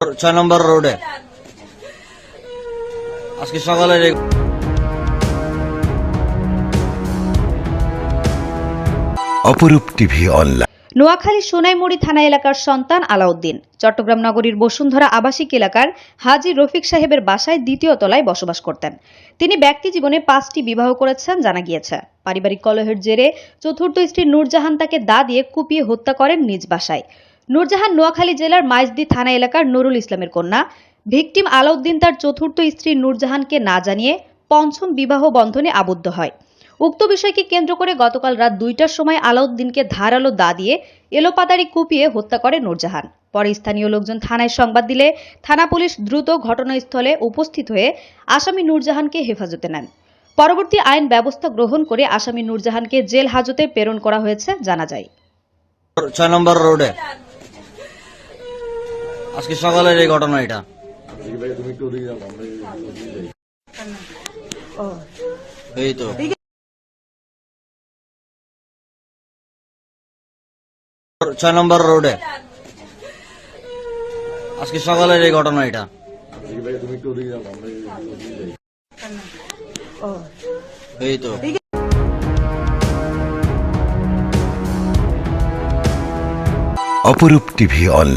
ছয় নম্বর রোডে। আজকে সকালে অপরূপ টিভি অনলাইন। নোয়াখালী সোনাইমুড়ি থানা এলাকার সন্তান আলাউদ্দিন। চট্টগ্রাম নগরীর বসুন্ধরা আবাসিক এলাকার হাজি রফিক সাহেবের বাসায় দ্বিতীয় তলায় বসবাস করতেন। তিনি ব্যক্তি জীবনে পাঁচটি বিবাহ করেছেন জানা গিয়েছে। পারিবারিক কলহের জেরে চতুর্থ স্ত্রী নূরজাহান তাকে দা দিয়ে কুপিয়ে হত্যা করেন নিজ বাসায়। নূরজাহান নোয়াখালী জেলার মাইজদি থানা এলাকার নুরুল ইসলামের কন্যা। ভিকটিম আলাউদ্দিন তার চতুর্থ স্ত্রী নূরজাহানকে না জানিয়ে পঞ্চম বিবাহ বন্ধনে আবদ্ধ হয়। উক্ত বিষয়কে কেন্দ্র করে গতকাল রাত দুইটার সময় আলাউদ্দিনকে ধারালো দা দিয়ে এলোপাতারি কুপিয়ে হত্যা করে নূরজাহান। পরে স্থানীয় লোকজন থানায় সংবাদ দিলে থানা পুলিশ দ্রুত ঘটনাস্থলে উপস্থিত হয়ে আসামি নূরজাহানকে হেফাজতে নেন। পরবর্তী আইন ব্যবস্থা গ্রহণ করে আসামি নূরজাহানকে জেল হাজতে প্রেরণ করা হয়েছে, জানা যায়। ছয় নম্বর রোডে। আজকে সকালের এই ঘটনা এটা। এই তো। ছয় নম্বর রোডে। আজকে সকালের এই ঘটনা এটা। এই তো। অপরূপ টিভি অনলাইন।